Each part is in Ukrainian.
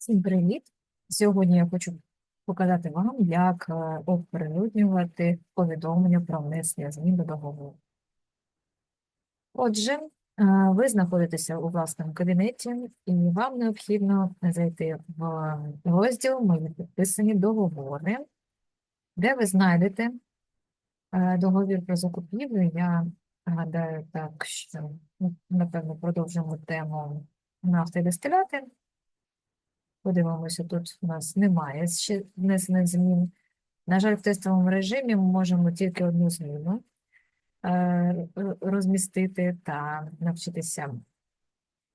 Всім привіт! Сьогодні я хочу показати вам, як е, оприлюднювати повідомлення про внесення змін до договору. Отже, е, ви знаходитеся у власному кабінеті, і вам необхідно зайти в розділ Мої підписані договори, де ви знайдете е, договір про закупівлю. Я гадаю так, що ну, напевно продовжимо тему нафти і дистиляти. Подивимося, тут у нас немає ще внесених змін. На жаль, в тестовому режимі ми можемо тільки одну зміну е, розмістити та навчитися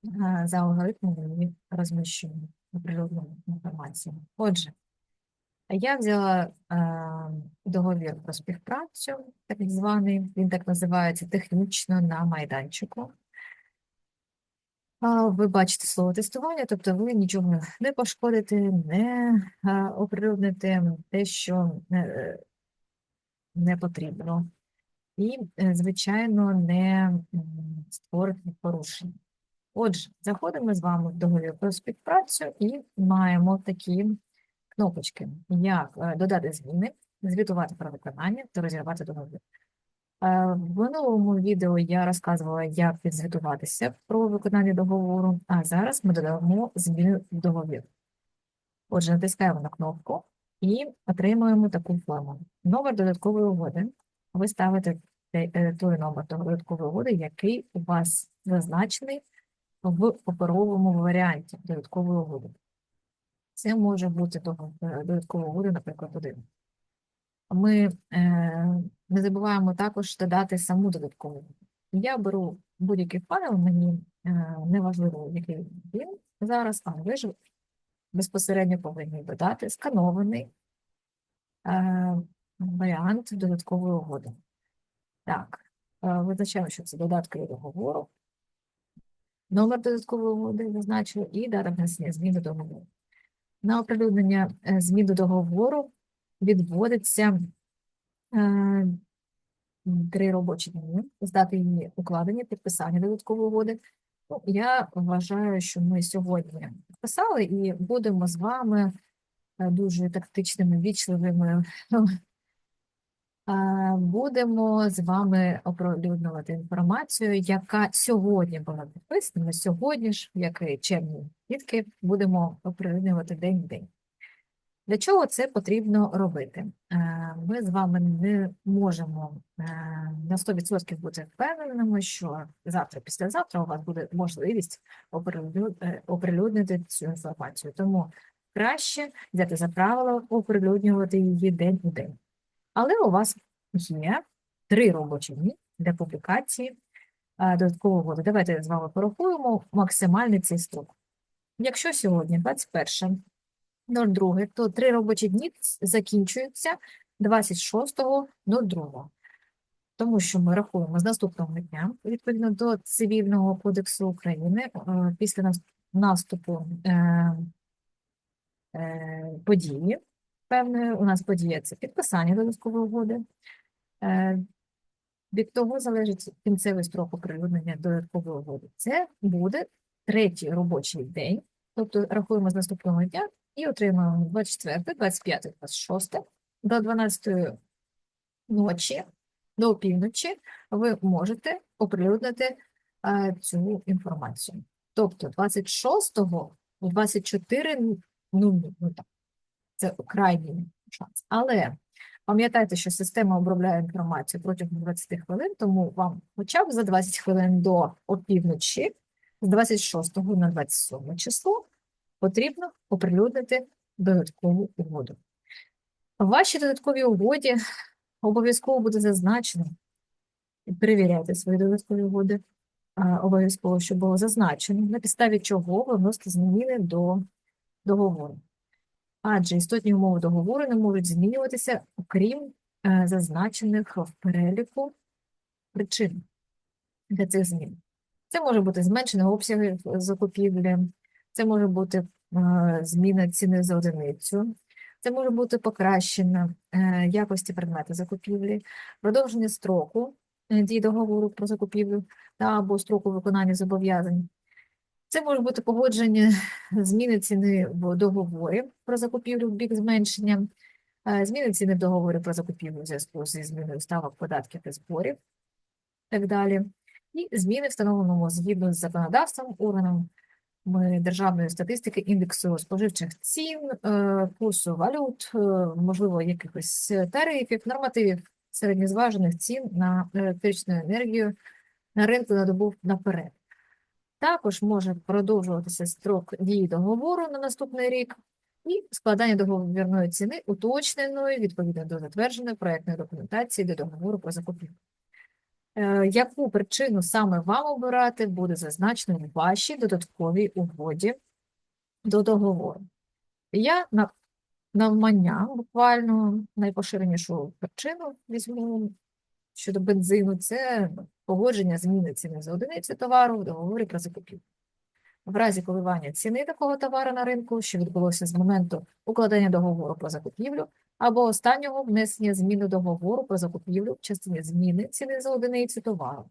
е, за алгоритмом розміщення оприлюдненої інформації. Отже, я взяла е, договір про співпрацю, так званий, він так називається технічно на майданчику. Ви бачите слово тестування, тобто ви нічого не пошкодите, не оприлюдните те, що е, не потрібно. І, е, звичайно, не створити порушення. Отже, заходимо з вами в договір про співпрацю і маємо такі кнопочки, як е, додати зміни, звітувати про виконання та розірвати договір. Е, В минулому відео я розказувала, як підзвітуватися про виконання договору, а зараз ми додамо зміни в договір. Отже, натискаємо на кнопку і отримуємо таку форму. Номер додаткової угоди. Ви ставите е, той номер додаткової угоди, який у вас зазначений в паперовому варіанті додаткової угоди. Це може бути додаткова угода, наприклад, один. Ми е, не забуваємо також додати саму додаткову. Я беру будь-який файл, мені е, не важливо, який він зараз, але ви ж безпосередньо повинні додати сканований е, варіант додаткової угоди. Так, визначаємо, що це додатки до договору, номер додаткової угоди зазначили і дата внесення змін до договору. На оприлюднення змін до договору відводиться е, три робочі дні з дати її укладення, підписання додаткової угоди. Ну, я вважаю, що ми сьогодні підписали і будемо з вами е, дуже тактичними, вічливими. е, Будемо з вами оприлюднювати інформацію, яка сьогодні була підписана, сьогодні ж, як і червні тільки будемо оприлюднювати день в день. Для чого це потрібно робити? Е, Ми з вами не можемо е, на 100% бути впевненими, що завтра, післязавтра у вас буде можливість е, оприлюднити цю інформацію. Тому краще взяти за правило оприлюднювати її день у день. Але у вас є три робочі дні для публікації додаткового. Давайте з вами порахуємо максимальний цей строк. Якщо сьогодні 21 02, то три робочі дні закінчуються 26.02. Тому що ми рахуємо з наступного дня, відповідно до Цивільного кодексу України, е, після наступу е, е, події певної, у нас подія це підписання додаткової угоди. Від того залежить кінцевий строк оприлюднення додаткової угоди. Це буде третій робочий день, тобто рахуємо з наступного дня і отримуємо 24, 25, 26 до 12 ночі, до опівночі ви можете оприлюднити е, цю інформацію. Тобто 26-го у 24 ну, ну, ну, так, це крайній шанс. Але пам'ятайте, що система обробляє інформацію протягом 20 хвилин, тому вам хоча б за 20 хвилин до опівночі, з 26 на 27 число, потрібно оприлюднити додаткову угоду. В вашій додатковій угоді обов'язково буде зазначено, і перевіряйте свої додаткові угоди, обов'язково, щоб було зазначено, на підставі чого ви вносите зміни до договору. Адже істотні умови договору не можуть змінюватися, окрім е, зазначених в переліку причин для цих змін. Це може бути зменшення обсягів закупівлі, це може бути е, зміна ціни за одиницю, це може бути покращення е, якості предмету закупівлі, продовження строку е, дії договору про закупівлю та або строку виконання зобов'язань. Це може бути погодження зміни ціни в договорі про закупівлю в бік зменшення, зміни ціни в договорі про закупівлю в зв'язку зі зміною ставок податків та зборів, так далі. І зміни, встановленому згідно з законодавством органом державної статистики індексу споживчих цін, е, курсу валют, е, можливо, якихось тарифів, нормативів середньозважених цін на електричну енергію на ринку на добу наперед. Також може продовжуватися строк дії договору на наступний рік і складання договірної ціни уточненої відповідно до затвердженої проектної документації до договору про закупівлю. Е, Яку причину саме вам обирати, буде зазначено в вашій додатковій угоді до договору. Я на навмання буквально найпоширенішу причину візьму щодо бензину, це погодження зміни ціни за одиницю товару в договорі про закупівлю. В разі коливання ціни такого товару на ринку, що відбулося з моменту укладення договору про закупівлю, або останнього внесення зміни договору про закупівлю в частині зміни ціни за одиницю товару.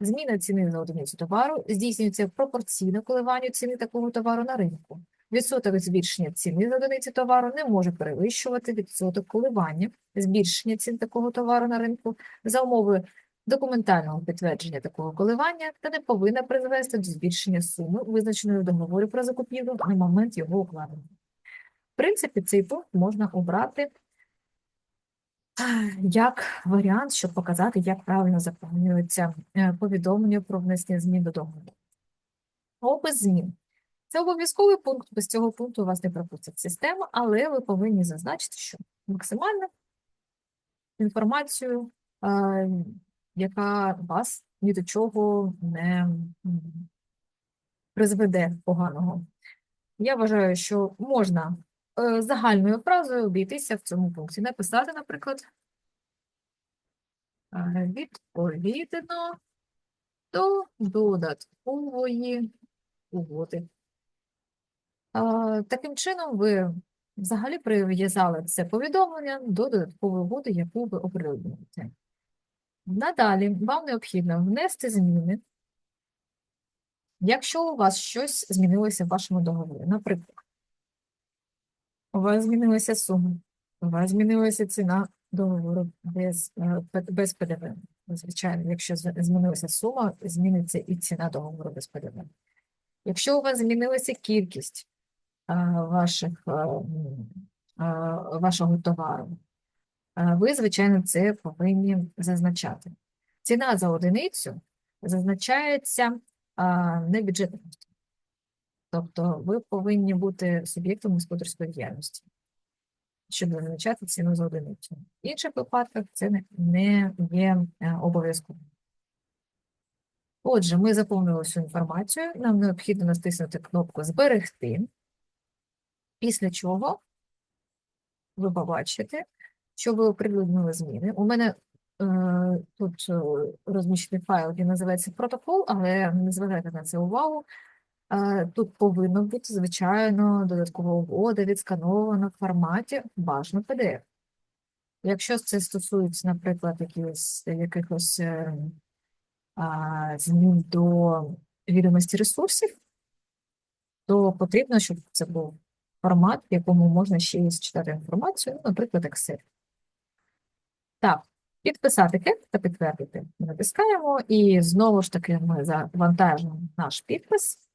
Зміна ціни за одиницю товару здійснюється пропорційно коливанню ціни такого товару на ринку. Відсоток збільшення ціни за одиницю товару не може перевищувати відсоток коливання збільшення цін такого товару на ринку за умови документального підтвердження такого коливання та не повинна призвести до збільшення суми, визначеної в договорі про закупівлю на момент його укладення. В принципі, цей пункт можна обрати як варіант, щоб показати, як правильно заповнюється е, повідомлення про внесення змін до договору. Опис змін. Це обов'язковий пункт, без цього пункту у вас не пропустить система, але ви повинні зазначити, що максимально інформацію, е, яка вас ні до чого не призведе поганого. Я вважаю, що можна е, загальною фразою обійтися в цьому пункті. Написати, наприклад, відповідно до додаткової угоди. Таким чином, ви взагалі прив'язали це повідомлення до додаткової угоди, яку ви оприлюднюєте. Надалі вам необхідно внести зміни, якщо у вас щось змінилося в вашому договорі. Наприклад, у вас змінилася сума, у вас змінилася ціна договору без, е, без ПДВ. Звичайно, якщо змінилася сума, зміниться і ціна договору без ПДВ. Якщо у вас змінилася кількість а, ваших, а, вашого товару, ви, звичайно, це повинні зазначати. Ціна за одиницю зазначається не бюджетним. Тобто ви повинні бути суб'єктом господарської діяльності, щоб зазначати ціну за одиницю. В інших випадках це не- не є е, обов'язковим. Отже, ми заповнили всю інформацію. Нам необхідно натиснути кнопку Зберегти, після чого ви побачите, що ви оприлюднили зміни. У мене е, тут е, розміщений файл, який називається протокол, але не звертайте на це увагу. Е, тут повинно бути, звичайно, додаткова угода відсканована в форматі бажано PDF. Якщо це стосується, наприклад, якихось, якихось е, змін до відомості ресурсів, то потрібно, щоб це був формат, в якому можна ще читати інформацію, наприклад, Excel. Так, підписати текст та підтвердити. Натискаємо, і знову ж таки ми завантажимо наш підпис.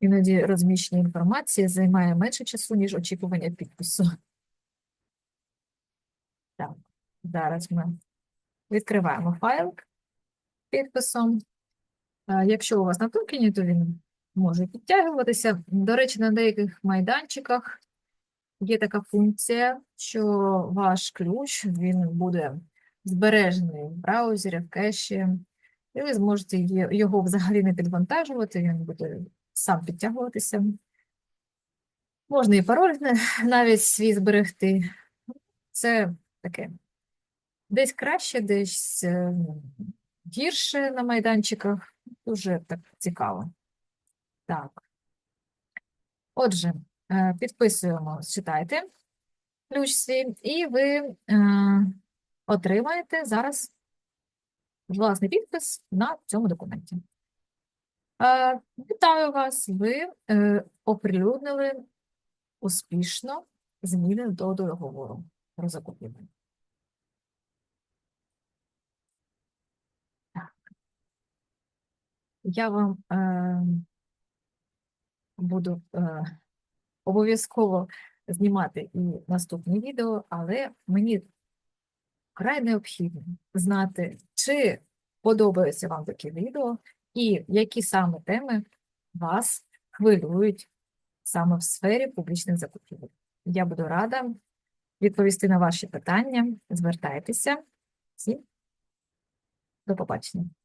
Іноді розміщення інформації займає менше часу, ніж очікування підпису. Так, зараз ми відкриваємо файл підписом. Якщо у вас на токені, то він може підтягуватися. До речі, на деяких майданчиках є така функція, що ваш ключ він буде збережений в браузері, в кеші, і ви зможете його взагалі не підвантажувати, він буде сам підтягуватися. Можна і пароль навіть свій зберегти. Це таке. Десь краще, десь е, гірше на майданчиках. Дуже так цікаво. Так. Отже, е, підписуємо, читайте. ключ свій, і ви е, отримаєте зараз власний підпис на цьому документі. Е, Вітаю вас! Ви оприлюднили успішно зміни до договору про закупівлю. Так. Я вам е, буду е, обов'язково знімати і наступні відео, але мені вкрай необхідно знати, чи подобаються вам такі відео, і які саме теми вас хвилюють саме в сфері публічних закупівель. Я буду рада відповісти на ваші питання. Звертайтеся. Всім до побачення.